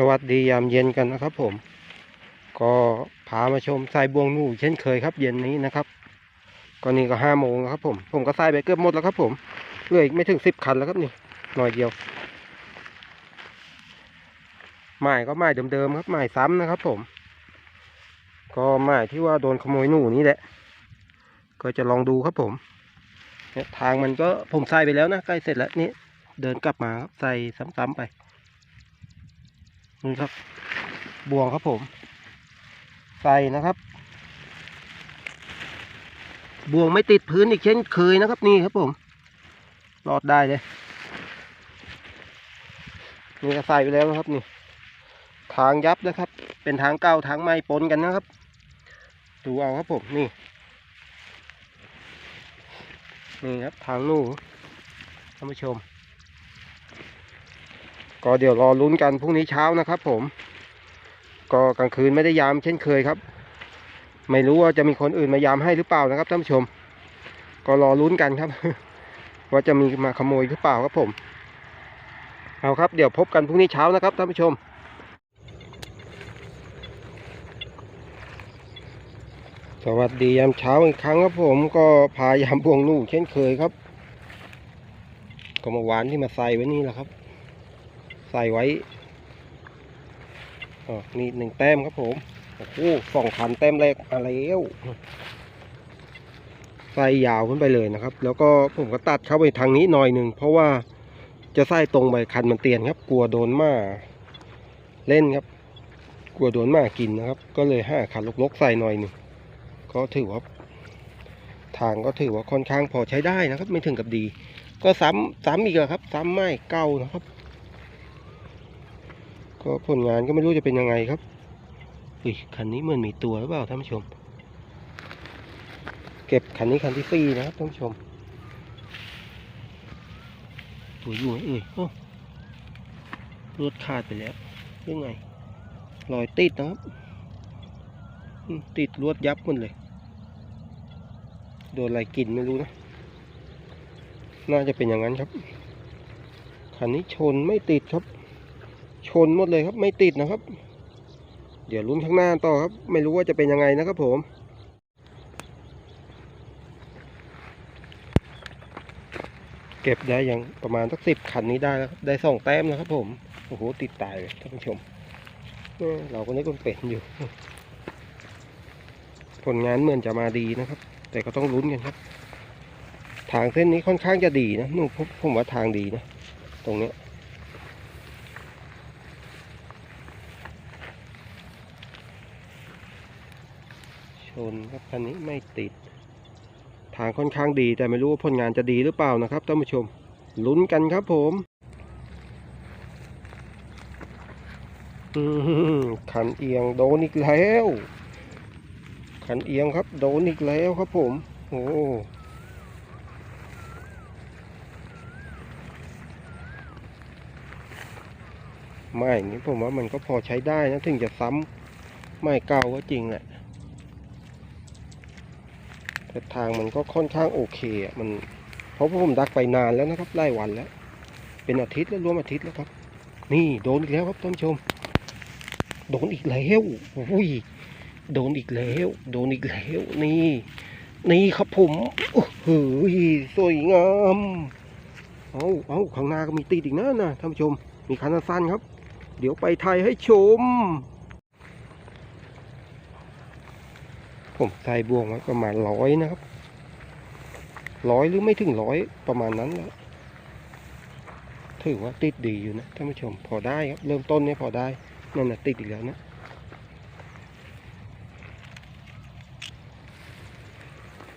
สวัสดียามเย็นกันนะครับผม ก็พามาชมทรายบวงนูเช่นเคยครับ เย็นนี้นะครับก็นี่ก็ห้าโมงแล้วครับผมผมก็ทรายไปเกือบหมดแล้วครับผมเหลืออีกไม่ถึงสิบคันแล้วครับนี่หน่อยเดียวหมายก็หมายเดิมๆครับหมายซ้ำนะครับ ผม ก็หมายที่ว่าโดนขโมยหนูนี่แหละ ก็จะลองดูครับผมเนี่ยทางมันก็ผมใส่ไปแล้วนะใกล้เสร็จแล้วนี่เดินกลับมาครับใส่ซ้ำๆไป นี่ครับบวงครับผม ใส่นะครับ บ่วงไม่ติดพื้นอีกเช่นเคยนะครับนี่ครับผมรอดได้เลยนี่ก็ใส่ไปแล้วนะครับนี่ ทางยับนะครับ เป็นทางเก่าทางใหม่ปนกันนะครับ ดูเอาครับผมนี่นี่ครับทางนู่ท่านผู้ชม ก็เดี๋ยวรอลุ้นกันพรุ่งนี้เช้านะครับ ผม ก็กลางคืนไม่ได้ยามเช่นเคยครับ ไม่รู้ว่าจะมีคนอื่นมายามให้หรือเปล่านะครับท่านผู้ชม ก็รอลุ้นกันครับ ว่าจะมีมาขโมยหรือเปล่าครับผม เอาครับ เดี๋ยวพบกันพรุ่งนี้เช้านะครับท่านผู้ชมสวัสดียามเช้าอีกครั้งครับผมก็พายามบวงลูกเช่นเคยครับ ก็เมาหวานที่มาใส่ไว้นี่แหละครับ ส่ไว้อ๋อนี่หนึ่งแต้มครับผม โอ้โหสองคันแต้มแรกมาแล้วใส่ยาวขึ้นไปเลยนะครับ แล้วก็ผมก็ตัดเข้าไปทางนี้หน่อยหนึ่ง เพราะว่าจะใส่ตรงไปคันมันเตียนครับ กลัวโดนหมาเล่นครับ กลัวโดนหมากินนะครับ ก็เลยห้าคันลกๆใส่หน่อยหนึ่ง ก็ถือว่าทางก็ถือว่าค่อนข้างพอใช้ได้นะครับ ไม่ถึงกับดี ก็ซ้ำซ้ำอีกครับ ซ้ำไม้เก่านะครับ ก็ผลงานก็ไม่รู้จะเป็นยังไงครับอุ้ยคันนี้เหมือนมีตัวหรือเปล่าท่านผู้ชม เก็บคันนี้คันที่สี่นะครับท่านผู้ชม ตัวอยู่ไหมเอ่ยโอ้รถขาดไปแล้วยังไงรอยติดนะครับ ติดลวดยับหมันเลย โดนอะไรกินไม่รู้นะ น่าจะเป็นอย่างนั้นครับ คันนี้ชนไม่ติดครับ ชนหมดเลยครับ ไม่ติดนะครับ เดี๋ยวลุ้นข้างหน้าต่อครับ ไม่รู้ว่าจะเป็นยังไงนะครับผมเก็บได้อย่างประมาณสักสิบคันนี้ได้แล้วครับได้สองแต้มนะครับผม โอ้โห ติดตายเลยท่านผู้ชม เราก็นึกว่าเป็นอยู่ ผลงานเหมือนจะมาดีนะครับ แต่ก็ต้องลุ้นกันครับ ทางเส้นนี้ค่อนข้างจะดีนะนู่นผมผมว่าทางดีนะ ตรงเนี้ นครับคันนี้ไม่ติด ทางค่อนข้างดีแต่ไม่รู้ว่าผลงานจะดีหรือเปล่านะครับท่านผู้ชมลุ้นกันครับผมอืมคันเอียงโดนอีกแล้วคันเอียงครับโดนอีกแล้วครับผมโอ้ไม่อย่างนี้ผมว่ามันก็พอใช้ได้นะถึงจะซ้ำไม่เก่าก็จริงแหละ แต่ทางมันก็ค่อนข้างโอเคอะมันเพราะผมดักไปนานแล้วนะครับไล่วันแล้ว เป็นอาทิตย์แล้วรวมอาทิตย์แล้วครับ นี่โดนอีกแล้วครับท่านผู้ชม โดนอีกแล้วอุ้ยโดนอีกแล้ว โดนอีกแล้วนี่ นี่ครับผมโอ้โหสวยงามเอาเอาข้างหน้าก็มีตีดอีกนะนะท่านผู้ชม มีคันสั้นครับ เดี๋ยวไปไทยให้ชม ผมใส่บ่วงไว้ประมาณร้อยนะครับร้อยหรือไม่ถึงร้อยประมาณนั้นแล้วถือว่าติดดีอยู่นะท่านผู้ชมพอได้ครับ เริ่มต้นเนี่ยพอได้นั่นนะติดอีกแล้วนะ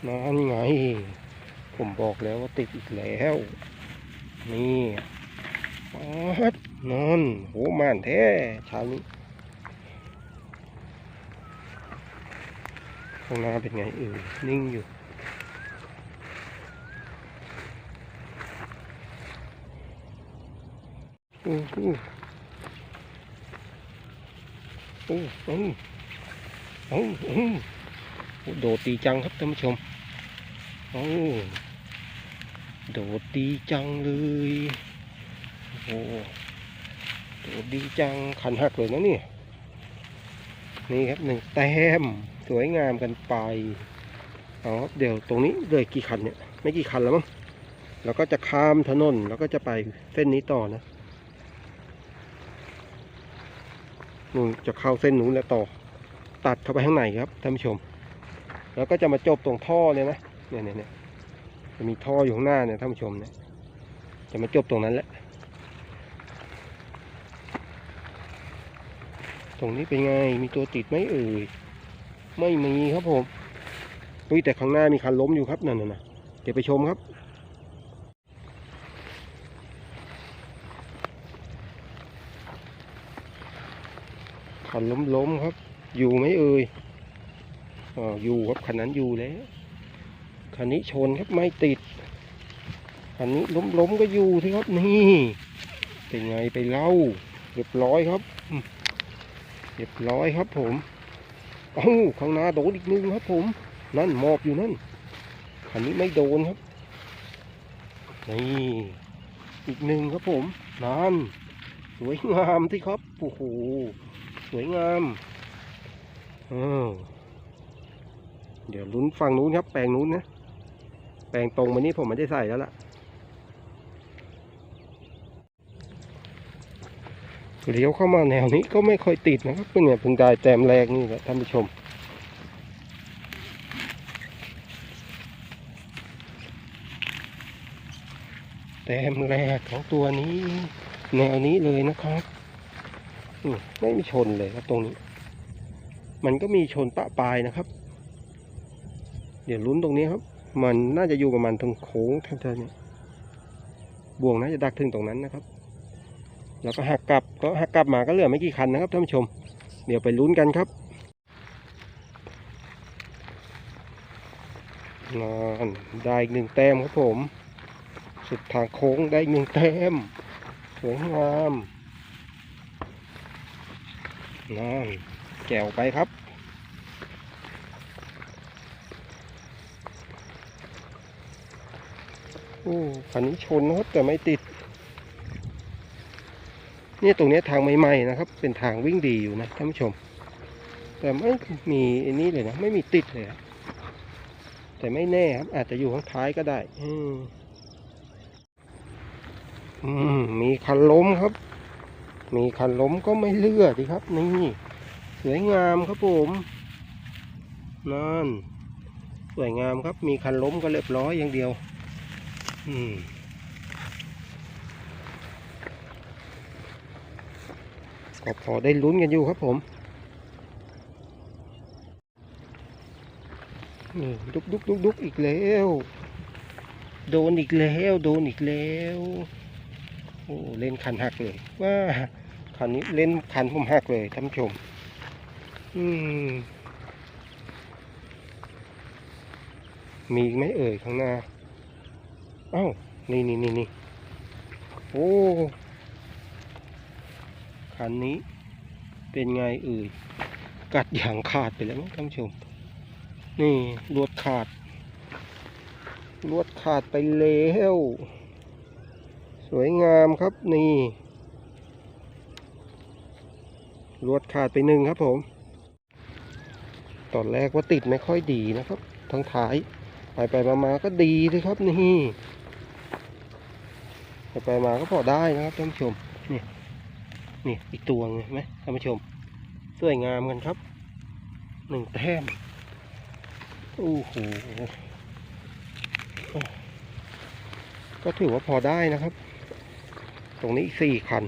นั่นไง ผมบอกแล้วว่าติดอีกแล้ว นี่ปัดนั่นโหมานแท้เช้านี้ ข้างหน้าเป็นไงเออนิ่งอยู่ โอ้โหโอ้โอ้โอ้โอ้โดดดีจังครับท่านผู้ชม โอ้โดดดีจังเลยโอ้โดดดีจังขันหักเลยนะนี่ นี่ครับหนึ่งแต้ม สวยงามกันไปเอาครับเดี๋ยวตรงนี้เลยกี่คันเนี่ย ไม่กี่คันแล้วมั้งแล้วก็จะข้ามถนนแล้วก็จะไปเส้นนี้ต่อนะนู่นจะเข้าเส้นนู้นแล้วต่อ ตัดเข้าไปข้างในครับท่านผู้ชม แล้วก็จะมาจบตรงท่อเนี่ยนะเนี่ยเนี่ยเนี่ยจะมีท่ออยู่ข้างหน้าเนี่ยท่านผู้ชมเนี่ยจะมาจบตรงนั้นแหละตรงนี้เป็นไงมีตัวติดไหมเอ่ย ไม่มีครับผมอุ้ยแต่ข้างหน้ามีคันล้มอยู่ครับนั่นน่ะเดี๋ยวไปชมครับ คันล้มล้มครับ อยู่ไหมเอ่ยอ๋ออยู่ครับคันนั้นอยู่แล้วคันนี้ชนครับไม่ติดคันนี้ล้มล้มก็อยู่ที่ครับนี่เป็นไงไปเล่าเรียบร้อยครับเรียบร้อยครับผม เอ้าข้างหน้าโดนอีกหนึงครับผม นั่นหมอบอยู่นั่นคันนี้ไม่โดนครับ นี่อีกหนึ่งครับผมนั่นสวยงามที่ครับโอ้โหสวยงามเดี๋ยวลุ้นฝั่งนู้นครับ แปลงนู้นนะ แปลงตรงมานี้ผมไม่ได้ใส่แล้วล่ะ เลี้ยวเข้ามาแนวนี้ก็ไม่ค่อยติดนะครับเป็นเนี่ยเพิ่งได้แต้มแรกนี่แหละท่านผู้ชม แต้มแรกของตัวนี้ แนวนี้เลยนะครับไม่มีชนเลยครับตรงนี้ มันก็มีชนปะปลายนะครับ เดี๋ยวลุ้นตรงนี้ครับ มันน่าจะอยู่กับมันตรงโค้งแทนๆเนี่ยบ่วงน่าจะดักถึงตรงนั้นนะครับ แล้วก็หักกลับก็หักกลับมาก็เหลือไม่กี่คันนะครับท่านผู้ชม เดี๋ยวไปลุ้นกันครับนอนได้อีกหนึ่งแต้มครับผม สุดทางโค้งได้อีกหนึ่งแต้มสวยงามนั่นแกวไปครับโอ้คันนี้ชนนะครับแต่ไม่ติด นี่ตรงนี้ทางใหม่ๆนะครับ เป็นทางวิ่งดีอยู่นะท่านผู้ชม แต่ไม่มีอันนี้เลยนะไม่มีติดเลยแต่ไม่แน่ครับ อาจจะอยู่ข้างท้ายก็ได้ อืมอืมมีคันล้มครับ มีคันล้มก็ไม่เลือดดิครับ นี่สวยงามครับผมนั่นสวยงามครับ มีคันล้มก็เรียบร้อยอย่างเดียว อืม ก็พอได้ลุ้นกันอยู่ครับผมนี่ดุกดุกดุกดุกอีกแล้ว โดนอีกแล้วโดนอีกแล้วโอ้เล่นคันหักเลยว่าคันนี้เล่นคันผมหักเลยท่านชม อืมมีไหมเอ่ยข้างหน้า เอ้า นี่นี่นี่นี่โอ้ คันนี้เป็นไงเอ่ยกัดอย่างขาดไปแล้วท่านผู้ชม นี่ลวดขาด ลวดขาดไปแล้วสวยงามครับนี่ลวดขาดไปหนึ่งครับผม ตอนแรกว่าติดไม่ค่อยดีนะครับทั้งท้าย ไปไปมามาก็ดีเลยครับนี่ ไปไปมาก็พอได้นะครับท่านผู้ชม นี่อีกตัวไงไหมท่านผู้ชม สวยงามกันครับ หนึ่งแต้มโอ้โหก็ถือว่าพอได้นะครับ ตรงนี้อีกสี่คัน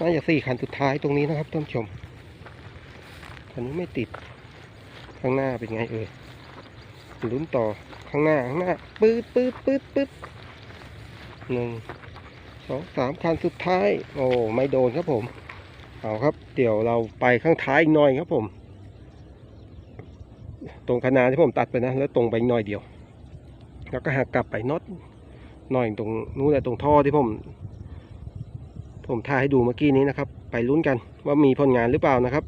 น่าจะสี่คันสุดท้ายตรงนี้นะครับท่านผู้ชมคันนี้ไม่ติด ข้างหน้าเป็นไงเอ่ยลุ้นต่อข้างหน้าข้างหน้าปื๊ดปื๊ดปื๊ดปื๊ดหนึ่ง สองสามคันสุดท้าย โอ้ไม่โดนครับผม เอาครับ เดี๋ยวเราไปข้างท้ายอีกหน่อยครับผม ตรงคณาที่ผมตัดไปนะ แล้วตรงไปอีกหน่อยเดียว แล้วก็หักกลับไปน็อตหน่อยตรงนู้นแหละตรงท่อที่ผม ผมถ่ายให้ดูเมื่อกี้นี้นะครับ ไปลุ้นกันว่ามีผลงานหรือเปล่านะครับ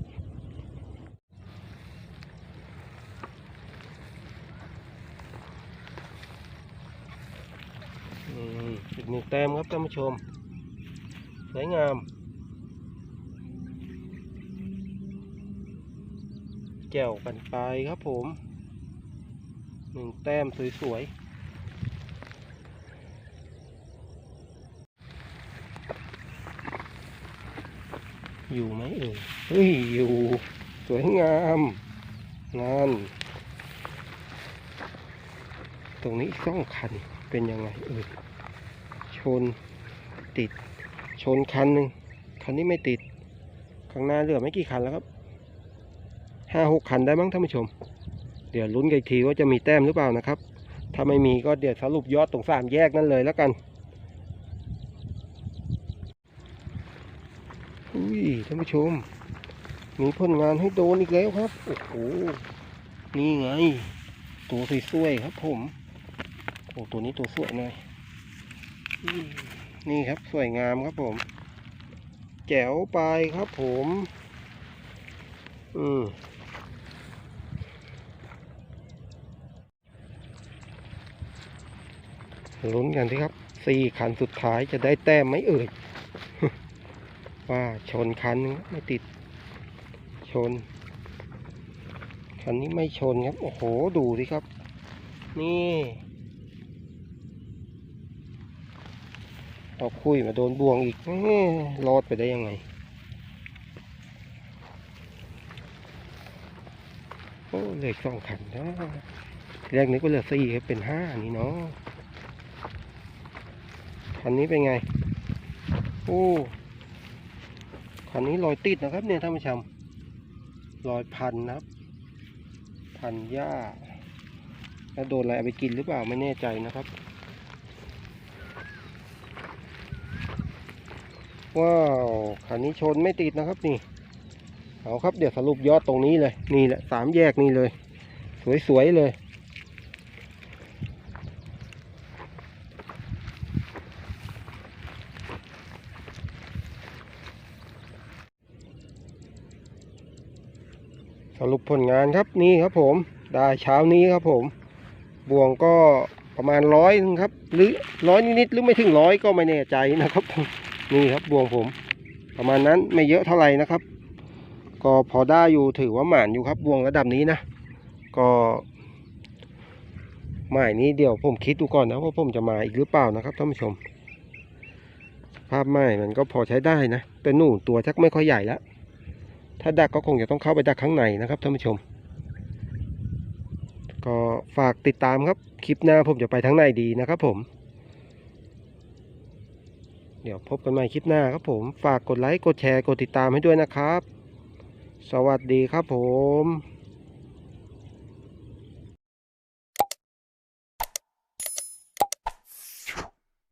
ีกหนึ่งแต้มครับท่านผู้ชม สวยงาม แก่วกันไปครับผมหนึ่งแต้มสวยๆอยู่ไหมเอ่ยเฮ้ย อยู่ สวยงาม งาน ตรงนี้สองคัน เป็นยังไงเอ่ย นติดชนคันหนึ่งคันนี้ไม่ติด ข้างหน้าเหลือไม่กี่คันแล้วครับห้าหกคันได้มั้งท่านผู้ชม เดี๋ยวลุ้นกันอีกทีว่าจะมีแต้มหรือเปล่านะครับ ถ้าไม่มีก็เดี๋ยวสรุปยอดตรงสามแยกนั่นเลยแล้วกันอุ้ยท่านผู้ชม มีผลงานให้โดนอีกแล้วครับ โอ้โห นี่ไง ตัวสวยๆครับผม โอ้ตัวนี้ตัวสวยหน่อย นี่ครับสวยงามครับผม แจ๋วไปครับผม อืมลุ้นกันที่ครับสี่คันสุดท้ายจะได้แต้มไหมเอ่ยว่าชนคันนึงไม่ติด ชน คันนี้ไม่ชนครับ โอ้โห ดูสิครับ นี่เอาคุยมาโดนบ่วงอีกรอดไปได้ยังไง โอ้เหลือสองคันนะแรกนี้ก็เหลือสี่เป็นห้านี่เนาะคันนี้เป็นไง โอ้คันนี้รอยติดนะครับเนี่ยท่านผู้ชมรอยพันนะครับ พันหญ้าแล้วโดนอะไรไปกินหรือเปล่าไม่แน่ใจนะครับ ว้าวคันนี้ชนไม่ติดนะครับนี่ เอาครับเดี๋ยวสรุปยอดตรงนี้เลย นี่แหละสามแยกนี่เลย สวยๆเลย สรุปผลงานครับนี่ครับผมได้เช้านี้ครับผมบ่วงก็ประมาณร้อยครับ หรือร้อยนิดๆหรือไม่ถึงร้อยก็ไม่แน่ใจนะครับ นี่ครับบ่วงผม ประมาณนั้นไม่เยอะเท่าไหร่นะครับ ก็พอได้อยู่ถือว่าหมานอยู่ครับบ่วงระดับนี้นะ ก็หมายนี้เดี๋ยวผมคิดดูก่อนนะว่าผมจะมาอีกหรือเปล่านะครับท่านผู้ชม ภาพไม้มันก็พอใช้ได้นะแต่หนูตัวชักไม่ค่อยใหญ่แล้วถ้าดักก็คงจะต้องเข้าไปดักข้างในนะครับท่านผู้ชม ก็ฝากติดตามครับคลิปหน้าผมจะไปทางไหนดีนะครับผม เดี๋ยวพบกันใหม่คลิปหน้าครับผมฝากกดไลค์กดแชร์กดติดตามให้ด้วยนะครับ สวัสดีครับผม